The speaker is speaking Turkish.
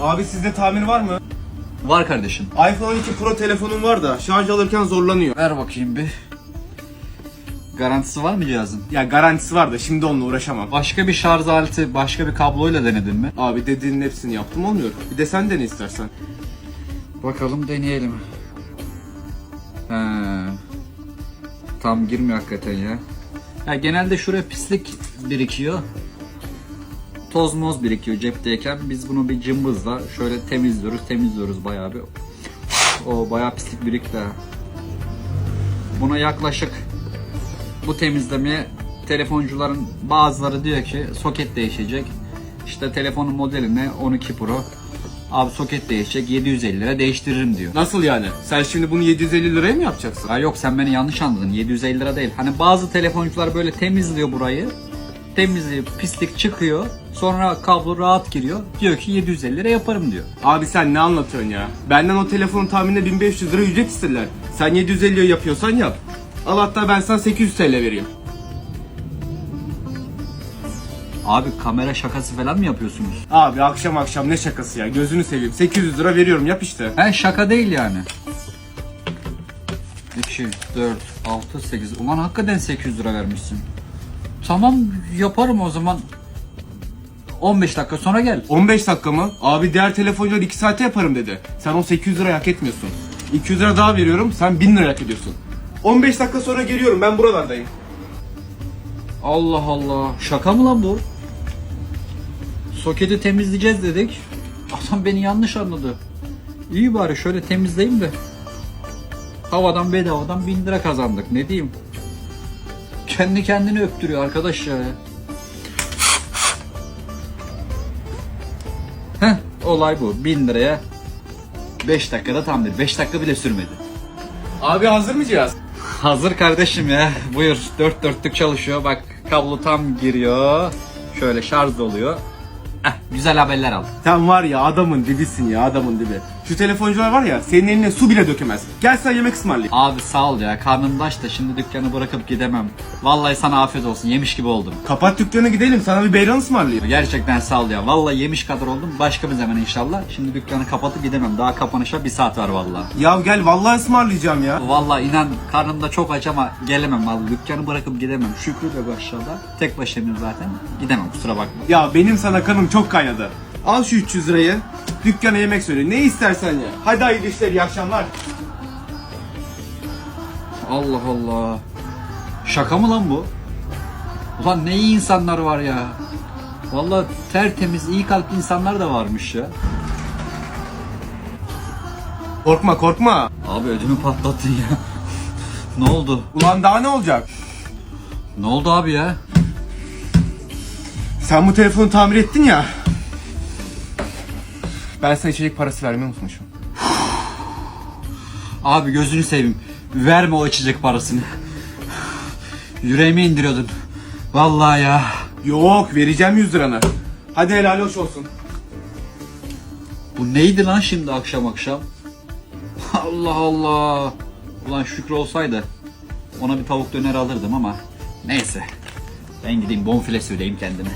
Abi sizde tamir var mı? Var kardeşim. iPhone 12 Pro telefonum var da şarj alırken zorlanıyor. Ver bakayım bir. Garantisi var mı cihazın? Ya garantisi var da şimdi onunla uğraşamam. Başka bir şarj aleti, başka bir kabloyla denedin mi? Abi dediğinin hepsini yaptım olmuyor. Bir de sen dene istersen. Bakalım deneyelim. He. Tam girmiyor hakikaten ya. Ya genelde şuraya pislik birikiyor. Toz moz birikiyor cepteyken biz bunu bir cımbızla şöyle temizliyoruz temizliyoruz bayağı bir. O bayağı pislik birikti. Buna yaklaşık bu temizlemeye telefoncuların bazıları diyor ki soket değişecek. İşte telefonun modeline 12 Pro. Abi soket değişecek 750 lira değiştiririm diyor. Nasıl yani? Sen şimdi bunu 750 liraya mı yapacaksın? Ha yok sen beni yanlış anladın 750 lira değil. Hani bazı telefoncular böyle temizliyor burayı. Temizliyor pislik çıkıyor. Sonra kablo rahat giriyor. Diyor ki 750 lira yaparım diyor. Abi sen ne anlatıyorsun ya? Benden o telefonun tahminine 1500 lira ücret isterler. Sen 750 yapıyorsan yap. Al hatta ben sana 800 TL vereyim. Abi kamera şakası falan mı yapıyorsunuz? Abi akşam akşam ne şakası ya gözünü seveyim. 800 lira veriyorum yap işte. He şaka değil yani. 2, 4, 6, 8. Ulan hakikaten 800 lira vermişsin. Tamam yaparım o zaman. 15 dakika sonra gel. 15 dakika mı? Abi diğer telefoncular 2 saate yaparım dedi. Sen o 800 lira hak etmiyorsun. 200 lira daha veriyorum sen 1000 lira hak ediyorsun. 15 dakika sonra geliyorum ben buralardayım. Allah Allah. Şaka mı lan bu? Soketi temizleyeceğiz dedik. Adam beni yanlış anladı. İyi bari şöyle temizleyeyim de. Havadan bedavadan 1000 lira kazandık. Ne diyeyim? Kendi kendini öptürüyor arkadaş ya. Heh, olay bu. 1000 liraya 5 dakikada tamdır. 5 dakika bile sürmedi. Abi hazır mı cihaz? Hazır kardeşim ya. Buyur. Dört dörtlük çalışıyor. Bak kablo tam giriyor. Şöyle şarj oluyor. Eh, güzel haberler al. Sen var ya adamın dibisin ya adamın dibi. Şu telefoncular var ya senin eline su bile dökemez. Gel sen yemek ısmarlayayım. Abi sağ ol ya. Karnım aç da şimdi dükkanı bırakıp gidemem. Vallahi sana afiyet olsun. Yemiş gibi oldum. Kapat dükkanı gidelim sana bir beyran ısmarlayayım. Gerçekten sağ ol ya. Vallahi yemiş kadar oldum. Başka bir zaman inşallah. Şimdi dükkanı kapatıp gidemem. Daha kapanışa bir saat var vallahi. Ya gel vallahi ısmarlayacağım ya. Vallahi inan karnımda çok aç ama gelemem vallahi. Dükkanı bırakıp gidemem. Şükrü de bu aşağıda. Tek başımayım zaten. Gidemem kusura bakma. Ya benim sana kanım çok kaynadı. Al şu 300 lirayı. Dükkana yemek söyle. Ne istersen ya. Hadi hayırlı işler iyi akşamlar. Allah Allah. Şaka mı lan bu? Ulan ne iyi insanlar var ya. Vallahi tertemiz, iyi kalpli insanlar da varmış ya. Korkma korkma. Abi ödümü patlattın ya. ne oldu? Ulan daha ne olacak? Ne oldu abi ya? Sen bu telefonu tamir ettin ya. Ben sana içecek parası vermeyi unutmuşum. Abi gözünü seveyim. Verme o içecek parasını. Yüreğime indiriyordun. Vallahi ya. Yok vereceğim 100 liranı. Hadi helal hoş olsun. Bu neydi lan şimdi akşam akşam? Allah Allah. Ulan Şükrü olsaydı ona bir tavuk döner alırdım ama neyse. Ben gideyim bonfile söyleyeyim kendime.